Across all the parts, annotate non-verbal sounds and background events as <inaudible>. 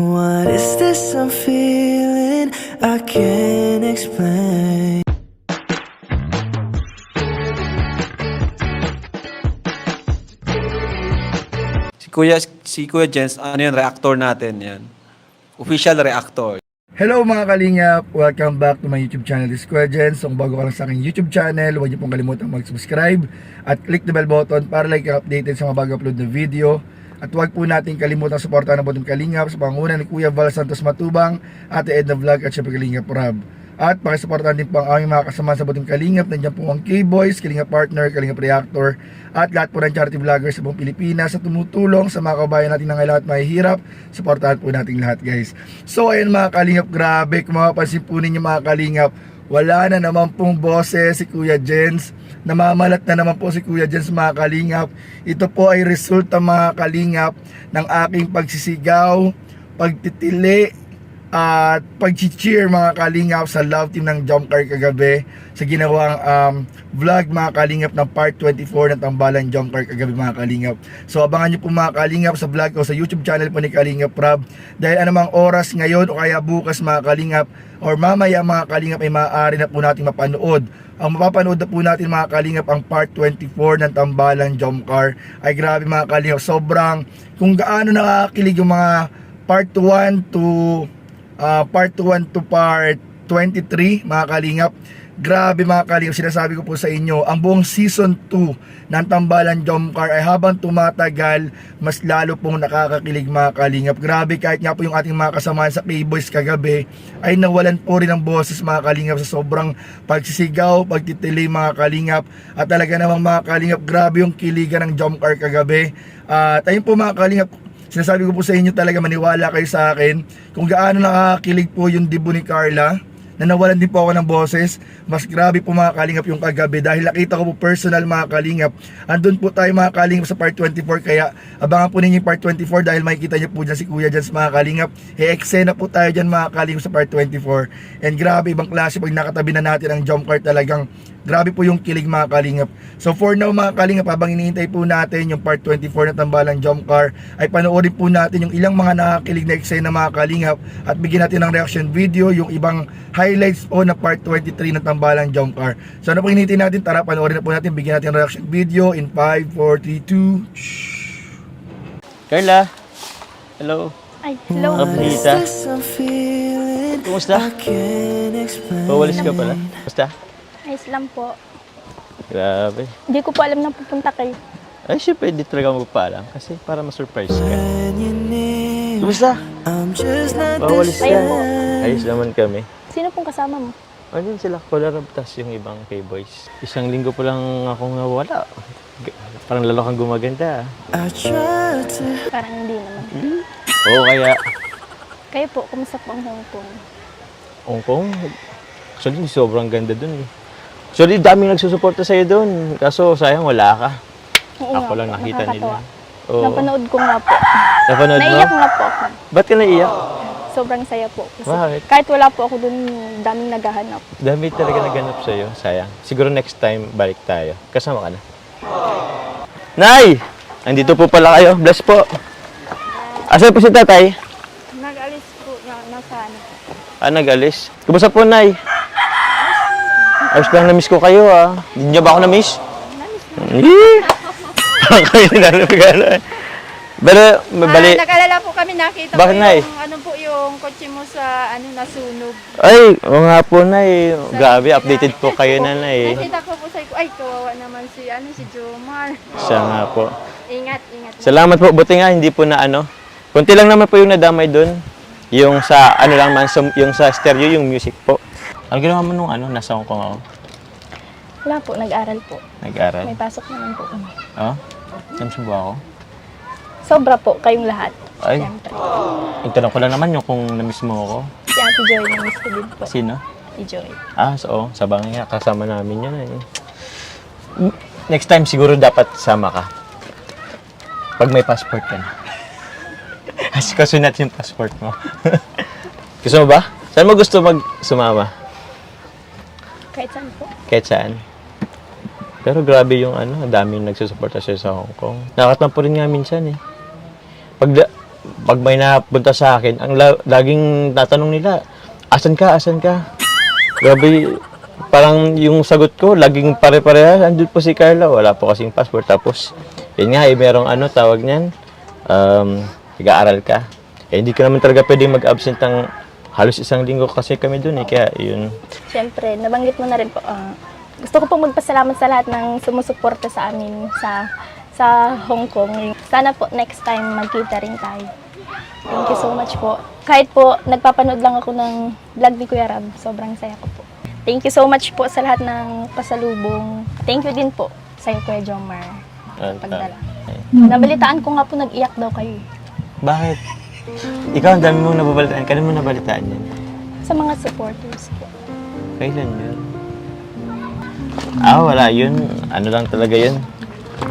What is this I'm feeling? I can't explain. Si Kuya, si Kuya Jens, ano yun, reactor natin yan. Official reactor. Hello mga kalingap! Welcome back to my YouTube channel, This is Kuya Jens. Kung bago ka lang sa aking YouTube channel, huwag niyo pong kalimutan mag-subscribe at click the bell button para like updated sa mga bago upload na video. At huwag po natin kalimutan suportahan ng Botong Kalingap sa panguna ni Kuya Val Santos Matubang, Ate Edna Vlog at syempre Kalingap Rob. At pakisuportahan din po ang aming mga kasama sa Botong Kalingap. Nandiyan po ang K-Boys, Kalingap Partner, Kalingap Reactor, at lahat po ng charity vloggers sa buong Pilipinas sa tumutulong sa mga kabayan natin na ngayon at mahihirap. Suportahan po natin lahat guys. So ayun mga Kalingap, grabe. Kung mapapansin po ninyo mga Kalingap, wala na naman pong boses si Kuya Jens. Namamalat na naman po si Kuya Jens mga kalingap. Ito po ay resulta mga kalingap ng aking pagsisigaw, pagtitili, at pag-cheer mga kalingap sa love team ng Jump Car kagabi sa ginawang um, vlog mga kalingap ng part 24 ng Tambalan Jump Car kagabi mga kalingap. So abangan nyo po mga kalingap sa vlog o sa YouTube channel po ni Kalingap Rob dahil anumang oras ngayon o kaya bukas mga kalingap or mamaya mga kalingap ay maaari na po natin mapanood. Ang mapapanood na po natin mga kalingap ang part 24 ng Tambalan Jump Car ay grabe mga kalingap sobrang kung gaano nakakilig yung mga part 1 to uh, part 1 to part 23 mga kalingap. Grabe mga kalingap sinasabi ko po sa inyo ang buong season 2 ng Tambalan Jump Car ay habang tumatagal mas lalo pong nakakakilig mga kalingap. Grabe kahit nga po yung ating mga kasamahan sa K-Boys kagabi ay nawalan po rin ng boses mga kalingap sa sobrang pagsisigaw pagtitili mga kalingap. At talaga namang mga kalingap grabe yung kiligan ng Jump Car kagabi. At ayun po mga kalingap Sinasabi ko po sa inyo talaga maniwala kayo sa akin kung gaano nakakilig po yung dibo ni Carla na nawalan din po ako ng boses. Mas grabe po mga kalingap yung kagabi dahil nakita ko po personal mga kalingap. Andun po tayo mga kalingap sa part 24 kaya abangan po ninyo yung part 24 dahil makikita niyo po dyan si Kuya dyan sa mga kalingap. E eksena po tayo dyan mga kalingap sa part 24. And grabe ibang klase pag nakatabi na natin ang jump cart talagang Grabe po yung kilig mga kalingap. So for now mga kalingap, habang hinihintay po natin yung part 24 na tambalang jump car, ay panoorin po natin yung ilang mga nakakilig na eksena mga kalingap at bigyan natin ng reaction video, yung ibang highlights po na part 23 ng tambalang jump car. So ano po hinihintay natin? Tara, panoorin na po natin, bigyan natin ng reaction video in 5, 4, 3, 2, Carla, hello. Ay, hello. feeling? Kumusta? Pawalis ka pala. Basta? Ayos lang po. Grabe. Hindi ko po alam na pupunta kayo. Ay, syempre, di talaga magpaalam kasi para ma-surprise ka. Kumusta? The ka. same. Ayos naman kami. Sino pong kasama mo? Ayun sila, Kolarab, tas yung ibang K-boys. Isang linggo pa lang akong nawala. G- Parang lalo kang gumaganda. Parang hindi naman. Oo, kaya Kayo po, kumusta po ang Hong Kong? Hong Kong, actually, sobrang ganda dun eh. Actually, daming nagsusuporta sa'yo dun. Kaso, sayang, wala ka. Oo Ako nga lang po, nakita nila. nakakatawa. Oo. Napanood ko nga po. Napanood mo? Naiyak nga po ako. Ba't ka naiyak? Sobrang saya po. Kasi Bakit? kahit wala po ako dun, daming naghahanap. Dami talaga naganap sa'yo. Sayang. Siguro next time, balik tayo. Kasama ka na. Nay! Andito po pala kayo. Bless po. Asan po si tatay? Nag-alis po na, nasa ano. Ah, nag-alis. Kumusta po, Nay? Ayos lang na-miss ko kayo, ah. Hindi niyo ba ako na-miss? Eh! <laughs> Kayo na Pero, mabali. Ah, nag-alala po kami nakita Bakit, ko Nay? yung ano po yung kotse mo sa ano nasunog. Ay, oo nga po, Nay. Grabe, updated po kayo na, Nay. Nakita ko po sa ay kawawa naman si ano si Jomar. Siya nga po. Ingat, ingat. Salamat po. Buti nga, hindi po na ano. Kunti lang naman po yung nadamay doon. Yung sa, ano lang man, yung sa stereo, yung music po. Ano ginawa mo nung ano, nasa Hong Kong ako? Wala po, nag-aral po. Nag-aral. May pasok naman po kami. Oh? Samsung ba ako? Sobra po, kayong lahat. Ay, Siyempre. itanong ko lang naman yung kung na-miss mo ako. Si Ate Joy, na-miss ko din po. Sino? Si Joy. Ah, so, oh, sa bangay nga, kasama namin yan eh. Next time, siguro dapat sama ka. Pag may passport ka na. <laughs> Asikaso natin yung passport mo. <laughs> gusto mo ba? Saan mo gusto mag sumama? Kahit saan po. Kahit saan. Pero grabe yung ano, daming nagsusuporta siya sa Hong Kong. Nakatampo rin nga minsan eh. Pag da- pag may napunta sa akin, ang la- laging tatanong nila, asan ka, asan ka? Grabe, parang yung sagot ko, laging pare-pareha, andun po si Carla, wala po kasing passport. Tapos, yun nga, eh, merong ano, tawag niyan, um, nag-aaral ka. Eh, hindi ka naman talaga pwedeng mag-absent ng halos isang linggo kasi kami dun eh, kaya yun. Siyempre, nabanggit mo na rin po. ah, gusto ko po magpasalamat sa lahat ng sumusuporta sa amin sa sa Hong Kong. Sana po next time magkita rin tayo. Thank you so much po. Kahit po nagpapanood lang ako ng vlog ni Kuya Rab, sobrang saya ko po. Thank you so much po sa lahat ng pasalubong. Thank you din po sa iyo, Kuya Jomar. Pagdala. Nabalitaan ko nga po nag-iyak daw kayo eh. Bakit? Ikaw, ang dami mong nababalitaan. Kailan mo nabalitaan yan? Sa mga supporters po. Kailan yun? Ah, wala yun. Ano lang talaga yun.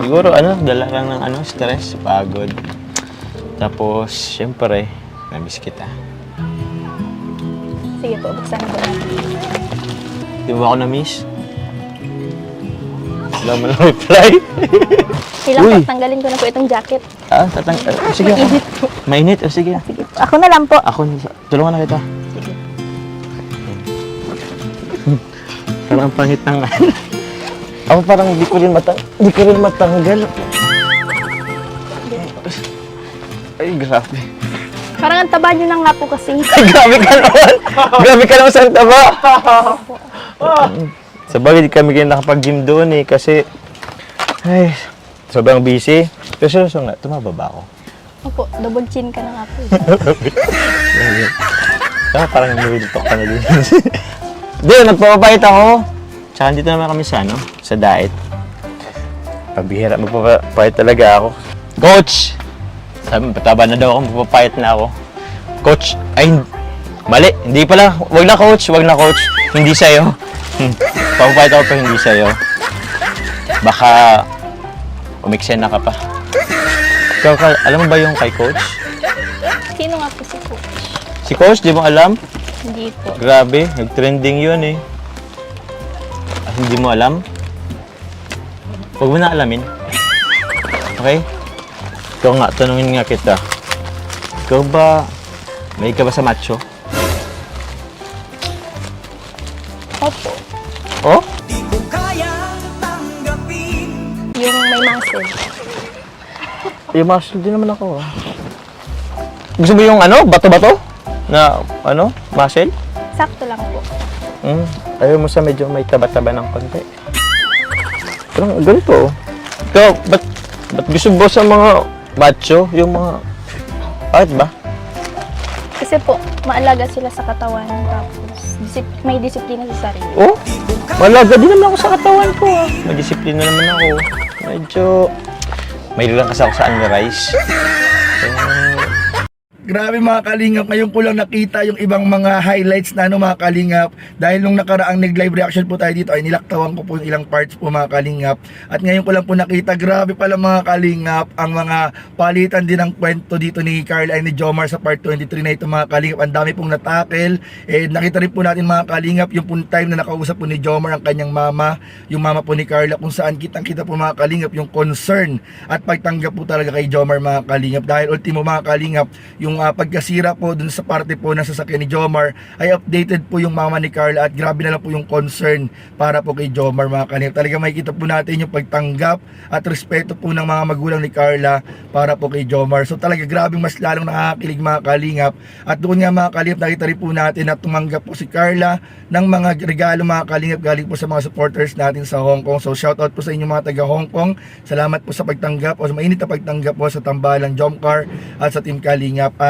Siguro, ano, dala lang ng ano, stress, pagod. Tapos, syempre, namiss kita. Sige po, buksan ko natin. Di ba ako namiss? Wala mo lang reply. Kailan Uy. tanggalin ko na po itong jacket. ah, tatang... ah, sige. Mainit po. Mainit? O sige. Sige po. Ako na lang po. Ako, tulungan na kita. Sige. Parang ang pangit ng Ako parang di ko rin matang di ko rin matanggal. Ay, grabe. Parang ang taba nyo na nga po kasi. Ay, <laughs> grabe ka naman. grabe ka naman sa taba. Sa bagay, di kami kayo nakapag-gym doon eh. Kasi, ay, sobrang busy. Pero seryoso nga, tumaba ba ako? Opo, double chin ka na nga po. <laughs> Ah, parang nililitok ka na din. <laughs> Di, nagpapapait ako. Tsaka dito naman kami sa, ano, sa diet. Pabihira, magpapapait talaga ako. Coach! Sabi, pataba na daw ako, magpapapait na ako. Coach, ay, mali, hindi pala. Wag na coach, wag na coach. Hindi sa'yo. <laughs> Papapait ako pero hindi sa'yo. Baka, umiksena ka pa. Ikaw, Carl, alam mo ba yung kay coach? Sino nga po si Coach? Si coach, di mo alam? Hindi po. Grabe, nag-trending yun eh. Ah, hindi mo alam? Huwag mo na alamin. Okay? Ikaw nga, tanungin nga kita. Ikaw ba, may ka ba sa macho? Opo. May muscle. Din naman ako ah. Gusto mo yung ano, bato-bato? Na, ano, muscle? Sakto lang po. Hmm. Ayaw mo sa medyo may taba-taba ng konti. Parang ganito oh. Ikaw, ba't, ba't gusto mo sa mga macho? Yung mga, bakit ba? Kasi po, maalaga sila sa katawan. Tapos, disip- may disiplina sa sarili. Oh, malaga din naman ako sa katawan ko ah. May disiplina naman ako. Medyo, may lang kasi ako sa unrise. So, Grabe mga kalingap, ngayon ko lang nakita yung ibang mga highlights na ano mga kalingap. Dahil nung nakaraang nag-live reaction po tayo dito ay nilaktawan ko po yung ilang parts po mga kalingap. At ngayon ko lang po nakita, grabe pala mga kalingap ang mga palitan din ng kwento dito ni Carl ay ni Jomar sa part 23 na ito mga kalingap. Ang dami pong natakel eh, nakita rin po natin mga kalingap yung pong time na nakausap po ni Jomar ang kanyang mama yung mama po ni Carla kung saan kitang kita po mga kalingap yung concern at pagtanggap po talaga kay Jomar mga kalingap. Dahil ultimo mga kalingap yung ah, pagkasira po dun sa parte po ng sasakyan ni Jomar ay updated po yung mama ni Carla at grabe na lang po yung concern para po kay Jomar mga kalingap talaga makikita po natin yung pagtanggap at respeto po ng mga magulang ni Carla para po kay Jomar. So talaga grabe mas lalong nakakakilig mga kalingap. At doon nga mga kalingap nakita rin po natin na tumanggap po si Carla ng mga regalo mga kalingap galing po sa mga supporters natin sa Hong Kong. So shoutout po sa inyo mga taga Hong Kong. Salamat po sa pagtanggap o sa mainit na pagtanggap po sa tambalang Jomcar at sa Team Kalingap. at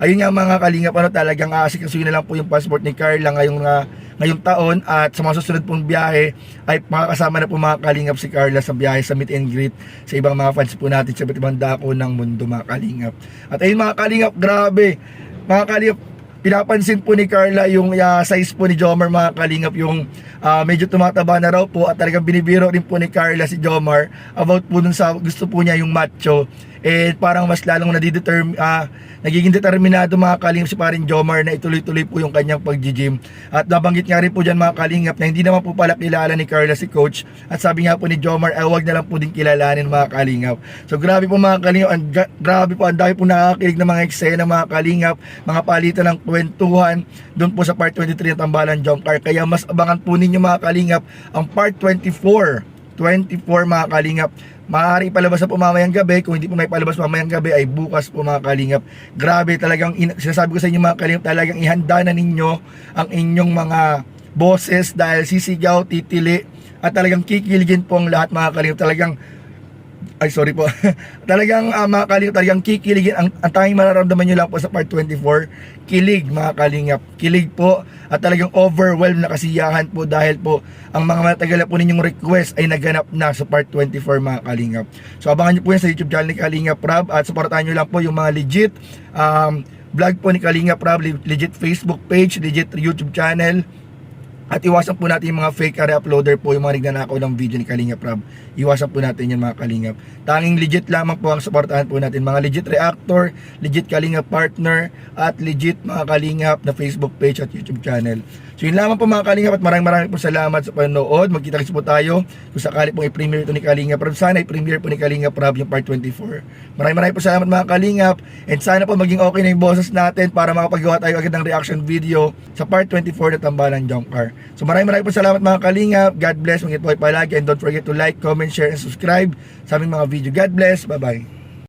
ayun nga mga Kalingap ano talagang aasikasuhin na lang po yung passport ni Carla ngayong uh, ngayong taon. At sa mga susunod pong biyahe ay makakasama na po mga Kalingap si Carla sa biyahe sa meet and greet sa ibang mga fans po natin sa iba't ibang dako ng mundo mga Kalingap. At ayun mga Kalingap grabe! Mga Kalingap pinapansin po ni Carla yung uh, size po ni Jomar mga kalingap. Yung ah, medyo tumataba na raw po at talagang binibiro rin po ni Carla si Jomar about po dun sa gusto po niya yung macho eh parang mas lalong nadideterm ah nagiging determinado mga kalingap si parin Jomar na ituloy-tuloy po yung kanyang pag-gym. At nabanggit nga rin po dyan mga kalingap na hindi naman po pala kilala ni Carla si coach. At sabi nga po ni Jomar, ay wag na lang po din kilalanin mga kalingap. So grabe po mga kalingap, ang, gra- grabe po, ang dami po nakakakilig ng mga eksena mga kalingap, mga palitan ng kwentuhan doon po sa part 23 ng Tambalan Jomcar. Kaya mas abangan po ninyo mga kalingap ang part 24 24 mga kalingap. Maaari palabas na po mamayang gabi. Kung hindi po may palabas mamayang gabi ay bukas po mga kalingap. Grabe talagang, in- sinasabi ko sa inyo mga kalingap, talagang ihanda na ninyo ang inyong mga boses dahil sisigaw, titili, at talagang kikiligin po ang lahat mga kalingap. Talagang ay sorry po. <laughs> talagang uh, mga kalingap, talagang kikiligin. Ang, ang tanging mararamdaman nyo lang po sa part 24, kilig mga kalingap. Kilig po at talagang overwhelmed na kasiyahan po dahil po ang mga matagal na po ninyong request ay naganap na sa part 24 mga kalingap. So abangan nyo po yan sa YouTube channel ni Kalingap Rab at supportahan nyo lang po yung mga legit um, vlog po ni Kalingap Rab, legit Facebook page, legit YouTube channel. At iwasan po natin yung mga fake uploader po, yung mga nagnanakaw ng video ni Kalingap Rob. Iwasan po natin yan mga Kalingap. Tanging legit lamang po ang supportahan po natin. Mga legit reactor, legit Kalingap partner, at legit mga Kalingap na Facebook page at YouTube channel. So yun lamang po mga Kalingap at maraming maraming po salamat sa panonood. Magkita-kits po tayo kung sakali pong i-premiere ito ni Kalingap Rob. Sana i-premiere po ni Kalingap Rob yung part 24. Maraming maraming po salamat mga Kalingap. And sana po maging okay na yung boses natin para makapagawa tayo agad ng reaction video sa part 24 na Tambalan Jump Car. So maraming maraming po salamat mga Kalingap. God bless. Mag-ito palagi. And don't forget to like, comment, share, and subscribe sa aming mga video. God bless. Bye-bye.